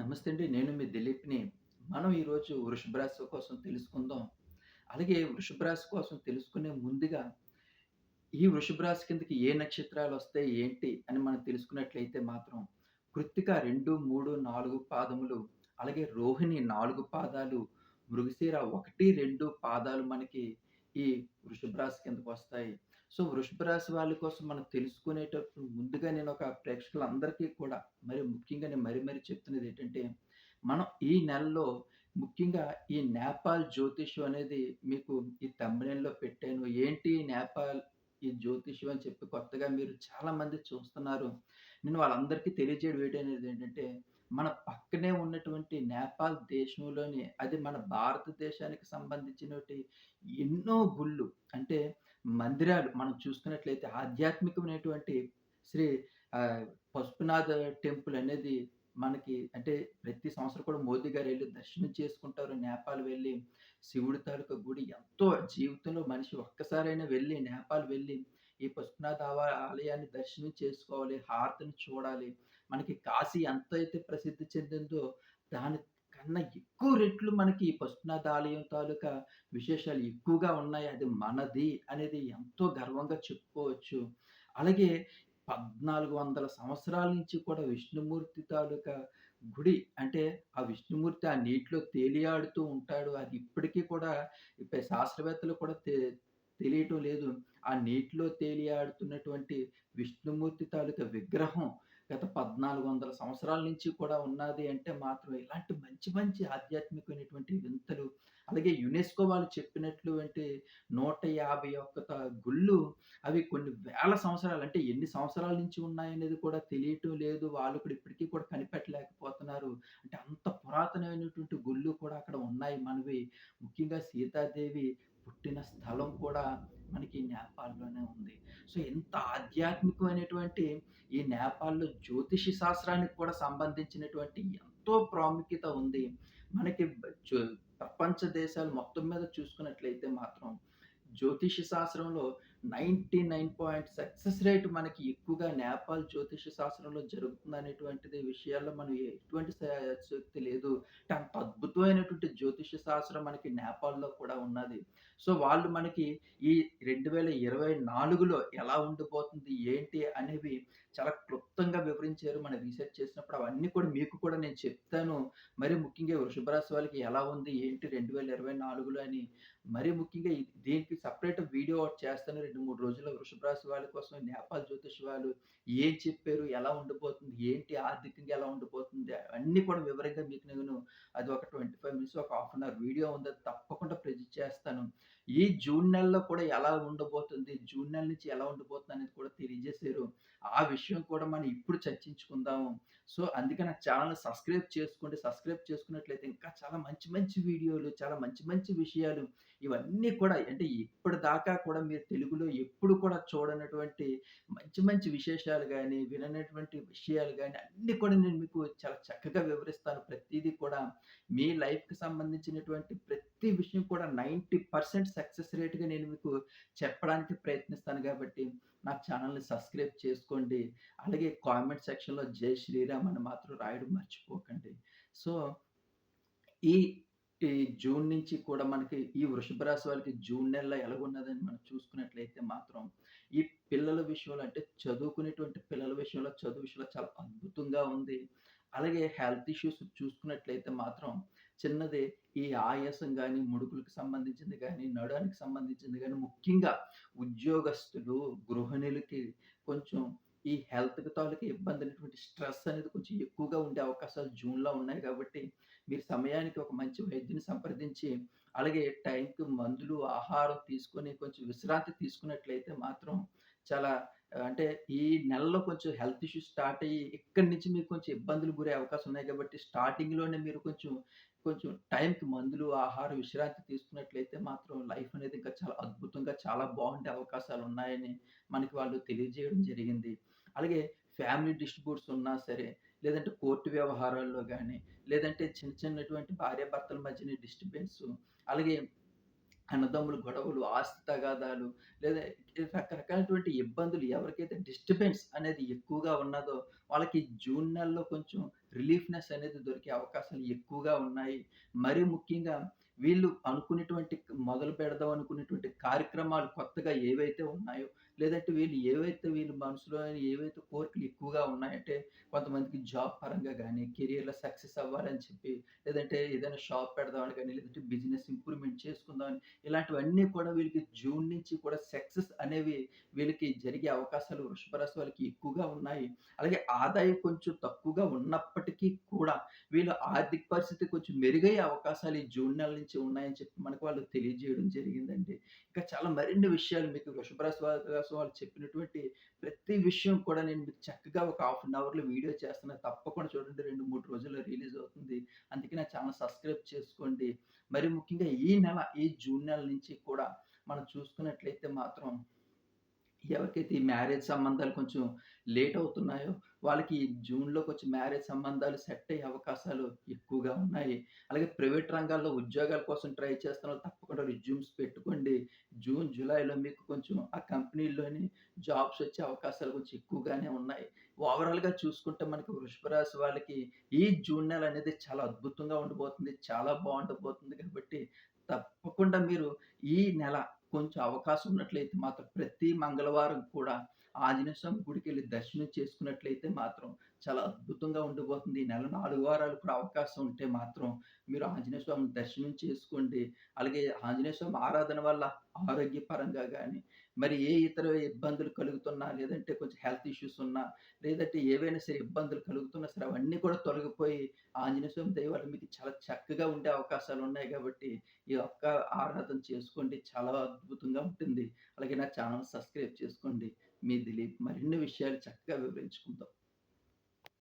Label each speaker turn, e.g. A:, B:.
A: నమస్తే అండి. నేను మీ దిలీప్‌ని. మనం ఈరోజు వృషభ రాశి కోసం తెలుసుకుందాం. అలాగే వృషభ రాశి కోసం తెలుసుకునే ముందుగా, ఈ వృషభ రాశి కిందకి ఏ నక్షత్రాలు వస్తాయి ఏంటి అని మనం తెలుసుకున్నట్లయితే మాత్రం కృత్తిక 2, 3, 4 పాదములు, అలాగే రోహిణి నాలుగు పాదాలు, మృగశీర ఒకటి రెండు పాదాలు మనకి ఈ వృషభ రాశి కిందకొస్తాయి. సో, వృషభ రాశి వాళ్ళ కోసం మనం తెలుసుకునేటప్పుడు ముందుగా నేను ఒక ప్రేక్షకులందరికీ కూడా మరి ముఖ్యంగా నేను మరీ మరీ చెప్తున్నదేంటంటే, మనం ఈ నెలలో ముఖ్యంగా ఈ నేపాల్ జ్యోతిష్యం అనేది మీకు ఈ తమిళంలో పెట్టాను. ఏంటి నేపాల్ ఈ జ్యోతిష్యం అని చెప్పి కొత్తగా మీరు చాలామంది చూస్తున్నారు. నేను వాళ్ళందరికీ తెలియజేయడం ఏంటనేదేంటంటే, మన పక్కనే ఉన్నటువంటి నేపాల్ దేశంలోని అది మన భారతదేశానికి సంబంధించినటువంటి ఎన్నో గుళ్ళు అంటే మందిరాలు మనం చూసుకున్నట్లయితే ఆధ్యాత్మికమైనటువంటి శ్రీ పసుపునాథ పశుపనాథ టెంపుల్ అనేది మనకి అంటే ప్రతి సంవత్సరం కూడా మోదీ గారు వెళ్ళి దర్శనం చేసుకుంటారు. నేపాల్ వెళ్ళి శివుడి తాలూకా గుడి ఎంతో జీవితంలో మనిషి ఒక్కసారైనా వెళ్ళి నేపాల్ వెళ్ళి ఈ పశుపనాథ ఆలయాన్ని దర్శనం చేసుకోవాలి. హారతిని చూడాలి. మనకి కాశీ ఎంత అయితే ప్రసిద్ధి చెందిందో దాని కన్నా ఎక్కువ రెట్లు మనకి ఈ పశుపనాథ ఆలయం తాలూకా విశేషాలు ఎక్కువగా ఉన్నాయి. అది మనది అనేది ఎంతో గర్వంగా చెప్పుకోవచ్చు. అలాగే 1400 సంవత్సరాల నుంచి కూడా విష్ణుమూర్తి తాలూకా గుడి అంటే ఆ విష్ణుమూర్తి ఆ నీటిలో తేలియాడుతూ ఉంటాడు. అది ఇప్పటికీ కూడా ఇప్పుడు శాస్త్రవేత్తలు కూడా తె తెలియటం లేదు. ఆ నీటిలో తేలియాడుతున్నటువంటి విష్ణుమూర్తి తాలూకా విగ్రహం గత 1400 సంవత్సరాల నుంచి కూడా ఉన్నది అంటే మాత్రం ఇలాంటి మంచి మంచి ఆధ్యాత్మికమైనటువంటి వింతలు అలాగే యునెస్కో వాళ్ళు చెప్పినటువంటి 151 త గుళ్ళు అవి కొన్ని వేల సంవత్సరాలు అంటే ఎన్ని సంవత్సరాల నుంచి ఉన్నాయనేది కూడా తెలియటం లేదు. వాళ్ళు కూడా ఇప్పటికీ కూడా కనిపెట్టలేకపోతున్నారు. అంటే అంత పురాతనమైనటువంటి గుళ్ళు కూడా అక్కడ ఉన్నాయి మనవి. ముఖ్యంగా సీతాదేవి పుట్టిన స్థలం కూడా మనకి నేపాల్‌లోనే ఉంది. సో, ఇంత ఆధ్యాత్మికమైనటువంటి ఈ నేపాల్‌లో జ్యోతిషి శాస్త్రానికి కూడా సంబంధించినటువంటి ఎంతో ప్రాముఖ్యత ఉంది. మనకి ప్రపంచ దేశాలు మొత్తం మీద చూసుకున్నట్లయితే మాత్రం జ్యోతిష శాస్త్రంలో 99 సక్సెస్ రేట్ మనకి ఎక్కువగా నేపాల్ జ్యోతిష శాస్త్రంలో జరుగుతుందనేటువంటిది విషయాల్లో మనం ఎటువంటి స లేదు. అంత అద్భుతమైనటువంటి జ్యోతిష శాస్త్రం మనకి నేపాల్‌లో కూడా ఉన్నది. సో, వాళ్ళు మనకి ఈ 2024లో ఎలా ఉండిపోతుంది ఏంటి అనేవి చాలా క్లుప్తంగా వివరించారు. మనం రీసెర్చ్ చేసినప్పుడు అవన్నీ కూడా మీకు కూడా నేను చెప్తాను. మరి ముఖ్యంగా వృషభ రాశి వాళ్ళకి ఎలా ఉంది, ఏంటి 2024లో అని మరీ ముఖ్యంగా దీనికి సపరేట్ వీడియో చేస్తాను. 2, 3 రోజుల్లో వృషభ రాశి వాళ్ళ కోసం నేపాల్ జ్యోతిష్ వాళ్ళు ఏం చెప్పారు, ఎలా ఉండిపోతుంది ఏంటి ఆర్థికంగా ఎలా ఉండిపోతుంది అన్నీ కూడా వివరంగా మీకు నేను అది ఒక 25 మినిట్స్, ఒక హాఫ్ అన్ అవర్ వీడియో ఉంది. అది తప్పకుండా ప్రజెంట్ చేస్తాను. ఈ జూన్ నెలలో కూడా ఎలా ఉండబోతుంది, జూన్ నెల నుంచి ఎలా ఉండబోతుంది అనేది కూడా తెలియజేశారు. ఆ విషయం కూడా మనం ఇప్పుడు చర్చించుకుందాము. సో, అందుకే నా ఛానల్ సబ్స్క్రైబ్ చేసుకోండి. సబ్స్క్రైబ్ చేసుకున్నట్లయితే ఇంకా చాలా మంచి మంచి వీడియోలు, చాలా మంచి మంచి విషయాలు ఇవన్నీ కూడా అంటే ఇప్పటిదాకా కూడా మీరు తెలుగులో ఎప్పుడు కూడా చూడనటువంటి మంచి మంచి విశేషాలు కానీ విననటువంటి విషయాలు కానీ అన్నీ కూడా నేను మీకు చాలా చక్కగా వివరిస్తాను. ప్రతిదీ కూడా మీ లైఫ్‌కి సంబంధించినటువంటి ప్రతి విషయం కూడా 90% సక్సెస్ రేట్‌గా నేను మీకు చెప్పడానికి ప్రయత్నిస్తాను కాబట్టి నా ఛానల్ని సబ్స్క్రైబ్ చేసుకోండి. అలాగే కామెంట్ సెక్షన్‌లో జై శ్రీరామ్ అని మాత్రం రాయడం మర్చిపోకండి. సో, ఈ ఈ జూన్ నుంచి కూడా మనకి ఈ వృషభ రాశి వాళ్ళకి జూన్ నెలలో ఎలాగున్నదని మనం చూసుకున్నట్లయితే మాత్రం ఈ పిల్లల విషయంలో అంటే చదువుకునేటువంటి పిల్లల విషయంలో చదువు విషయంలో చాలా అద్భుతంగా ఉంది. అలాగే హెల్త్ ఇష్యూస్ చూసుకున్నట్లయితే మాత్రం చిన్నది ఈ ఆయాసం కానీ ముడుకులకు సంబంధించింది కానీ నడానికి సంబంధించింది కానీ ముఖ్యంగా ఉద్యోగస్తులు, గృహిణులకి కొంచెం ఈ హెల్త్‌కి తాలూకు ఇబ్బంది అనేటువంటి స్ట్రెస్ అనేది కొంచెం ఎక్కువగా ఉండే అవకాశాలు జూన్‌లో ఉన్నాయి కాబట్టి, మీరు సమయానికి ఒక మంచి వైద్యుని సంప్రదించి, అలాగే టైంకి మందులు, ఆహారం తీసుకొని కొంచెం విశ్రాంతి తీసుకున్నట్లయితే మాత్రం చాలా అంటే ఈ నెలలో కొంచెం హెల్త్ ఇష్యూస్ స్టార్ట్ అయ్యి ఇక్కడి నుంచి మీకు కొంచెం ఇబ్బందులు గురే అవకాశం ఉన్నాయి కాబట్టి స్టార్టింగ్‌లోనే మీరు కొంచెం, కొంచెం టైంకి మందులు, ఆహార విశ్రాంతి తీసుకున్నట్లయితే మాత్రం లైఫ్ అనేది ఇంకా చాలా అద్భుతంగా చాలా బాగుండే అవకాశాలు ఉన్నాయని మనకి వాళ్ళు తెలియజేయడం జరిగింది. అలాగే ఫ్యామిలీ డిస్ట్రిబ్యూట్స్ ఉన్నా సరే, లేదంటే కోర్టు వ్యవహారాల్లో కానీ లేదంటే చిన్న చిన్నటువంటి భార్యాభర్తల మధ్యన డిస్టర్బెన్స్ అలాగే అన్నదమ్ముల గొడవలు, ఆస్తి తగాదాలు లేదా రకరకాలటువంటి ఇబ్బందులు ఎవరికైతే డిస్టర్బెన్స్ అనేది ఎక్కువగా ఉన్నదో, వాళ్ళకి జూన్ నెలలో కొంచెం రిలీఫ్‌నెస్ అనేది దొరికే అవకాశాలు ఎక్కువగా ఉన్నాయి. మరీ ముఖ్యంగా వీళ్ళు అనుకునేటువంటి మొదలు పెడదాం అనుకునేటువంటి కార్యక్రమాలు కొత్తగా ఏవైతే ఉన్నాయో, లేదంటే వీళ్ళు ఏవైతే వీళ్ళు మనసులో ఏవైతే కోరికలు ఎక్కువగా ఉన్నాయంటే, కొంతమందికి జాబ్ పరంగా కానీ కెరియర్‌లో సక్సెస్ అవ్వాలని చెప్పి, లేదంటే ఏదైనా షాప్ పెడదామని కానీ లేదంటే బిజినెస్ ఇంప్రూవ్‌మెంట్ చేసుకుందామని, ఇలాంటివన్నీ కూడా వీళ్ళకి జూన్ నుంచి కూడా సక్సెస్ అనేవి వీళ్ళకి జరిగే అవకాశాలు వృషభ రాశి వాళ్ళకి ఎక్కువగా ఉన్నాయి. అలాగే ఆదాయం కొంచెం తక్కువగా ఉన్నప్పటికీ కూడా, వీళ్ళు ఆర్థిక పరిస్థితి కొంచెం మెరుగయ్యే అవకాశాలు ఈ జూన్ నెల నుంచి ఉన్నాయని చెప్పి మనకు వాళ్ళు తెలియజేయడం జరిగిందండి. ఇంకా చాలా మరిన్ని విషయాలు మీకు వృషభరాశి రాశి వాళ్ళు చెప్పినటువంటి ప్రతి విషయం కూడా నేను మీకు చక్కగా ఒక హాఫ్ అన్ అవర్‌లో వీడియో చేస్తున్నాను తప్పకుండా చూడండి. 2, 3 రోజుల్లో రిలీజ్ అవుతుంది. అందుకే నా ఛానల్ సబ్స్క్రైబ్ చేసుకోండి. మరి ముఖ్యంగా ఈ నెల, ఈ జూన్ నెల నుంచి కూడా మనం చూసుకున్నట్లయితే మాత్రం ఎవరికైతే ఈ మ్యారేజ్ సంబంధాలు కొంచెం లేట్ అవుతున్నాయో, వాళ్ళకి జూన్‌లో కొంచెం మ్యారేజ్ సంబంధాలు సెట్ అయ్యే అవకాశాలు ఎక్కువగా ఉన్నాయి. అలాగే ప్రైవేట్ రంగాల్లో ఉద్యోగాల కోసం ట్రై చేస్తున్న తప్పకుండా రెజ్యూమ్స్ పెట్టుకోండి. జూన్, జూలైలో మీకు కొంచెం ఆ కంపెనీల్లోని జాబ్స్ వచ్చే అవకాశాలు కొంచెం ఎక్కువగానే ఉన్నాయి. ఓవరాల్‌గా చూసుకుంటే మనకి వృషభ రాశి వాళ్ళకి ఈ జూన్ నెల అనేది చాలా అద్భుతంగా ఉండబోతుంది. చాలా బాగుండబోతుంది కాబట్టి తప్పకుండా మీరు ఈ నెల కొంచెం అవకాశం ఉన్నట్లయితే మాత్రం ప్రతి మంగళవారం కూడా ఆంజనేయ స్వామి గుడికెళ్ళి దర్శనం చేసుకున్నట్లయితే మాత్రం చాలా అద్భుతంగా ఉండబోతుంది. నెల నాలుగు వారాలు కూడా అవకాశం ఉంటే మాత్రం మీరు ఆంజనేయ స్వామిని దర్శనం చేసుకోండి. అలాగే ఆంజనేయ స్వామి ఆరాధన వల్ల ఆరోగ్యపరంగా కానీ మరి ఏ ఇతర ఇబ్బందులు కలుగుతున్నా, లేదంటే కొంచెం హెల్త్ ఇష్యూస్ ఉన్నా, లేదంటే ఏవైనా సరే ఇబ్బందులు కలుగుతున్నా సరే అవన్నీ కూడా తొలగిపోయి ఆంజనేయ స్వామి దయవాళ్ళు మీకు చాలా చక్కగా ఉండే అవకాశాలు ఉన్నాయి కాబట్టి ఈ ఒక్క ఆరాధన చేసుకోండి. చాలా అద్భుతంగా ఉంటుంది. అలాగే నా ఛానల్ సబ్స్క్రైబ్ చేసుకోండి. మీ దిలీప్. మరిన్ని విషయాలు చక్కగా వివరించుకుందాం.